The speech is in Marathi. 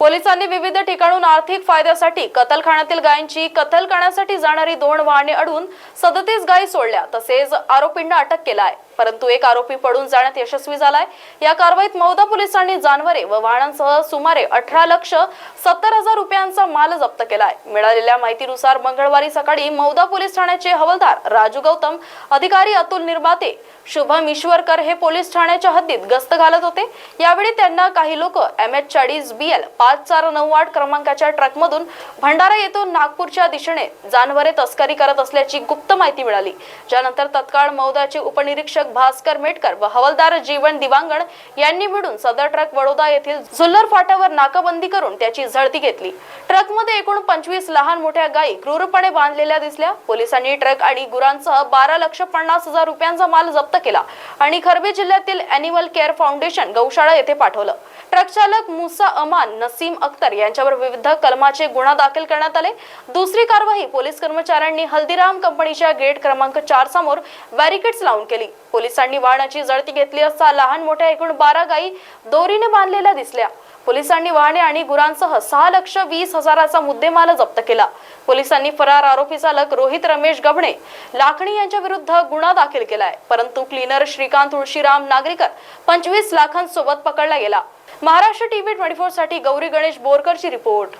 पोलिसांनी विविध ठिकाणून आर्थिक फायद्यासाठी कतलखान्यातील गायींची कतल करण्यासाठी जाणारी दोन वाहने अडून सदतीस गायी सोडल्या तसेच आरोपींना अटक केला आहे परंतु एक आरोपी पडून जाण्यात यशस्वी झालाय. या कारवाईत मौदा पोलिसांनी जानवरे व वाहनांसह सुमारे अठरा लक्ष सत्तर हजार रुपयांचा माल जप्त केलाय. मिळालेल्या माहितीनुसार मंगळवारी सकाळी मौदा पोलीस ठाण्याचे हवालदार राजू गौतम अधिकारी अतुल निर्माते शुभम ईश्वरकर हे पोलीस ठाण्याच्या हद्दीत गस्त घालत होते. यावेळी त्यांना काही लोक एम एच चाळीस बी एल पाच चार नऊ आठ क्रमांकाच्या ट्रकमधून भंडारा येथून नागपूरच्या दिशेने जानवरे तस्करी करत असल्याची गुप्त माहिती मिळाली. ज्यानंतर तत्काळ मौदाचे उपनिरीक्षक भास्कर मेटकर व हवालदार जीवन दिवांगण यांनी मिळून सदर ट्रक वडोदा येथील झुल्लर फाट्यावर नाकाबंदी करून त्याची झडती घेतली. ट्रकमध्ये एकूण पंचवीस लहान मोठ्या गायी क्रूरपणे बांधलेल्या दिसल्या. पोलिसांनी ट्रक आणि गुरांसह बारा लक्ष पन्नास हजार रुपयांचा माल जप्त केला. आणि खरबे जिल्ह्यातील अॅनिमल केअर फाउंडेशन गौशाळा येथे पाठवलं. ट्रक चालक मुसा अमान नसीम अख्तर यांच्यावर विविध कलमाचे गुन्हा दाखल करण्यात आले. दुसरी कारवाई पोलीस कर्मचाऱ्यांनी हल्दीराम कंपनीच्या गेट क्रमांक चार समोर बॅरिकेड्स लावून केली. पोलिसांनी वाहनाची जळती घेतली असता लहान मोठ्या एकूण बारा गायी दोरीने बांधलेल्या दिसल्या. पोलिसांनी वाहने आणि गुरांसह सहा लक्ष वीस हजाराचा मुद्देमाल जप्त केला. पोलिसांनी फरार आरोपी चालक रोहित रमेश गबणे लाखणी यांच्या विरुद्ध गुन्हा दाखल केलाय. परंतु क्लीनर श्रीकांत तुळशीराम नागरिकर पंचवीस लाखांसोबत पकडला गेला. महाराष्ट्र टीव्ही ट्वेंटी फोरसाठी गौरी गणेश बोरकरची रिपोर्ट.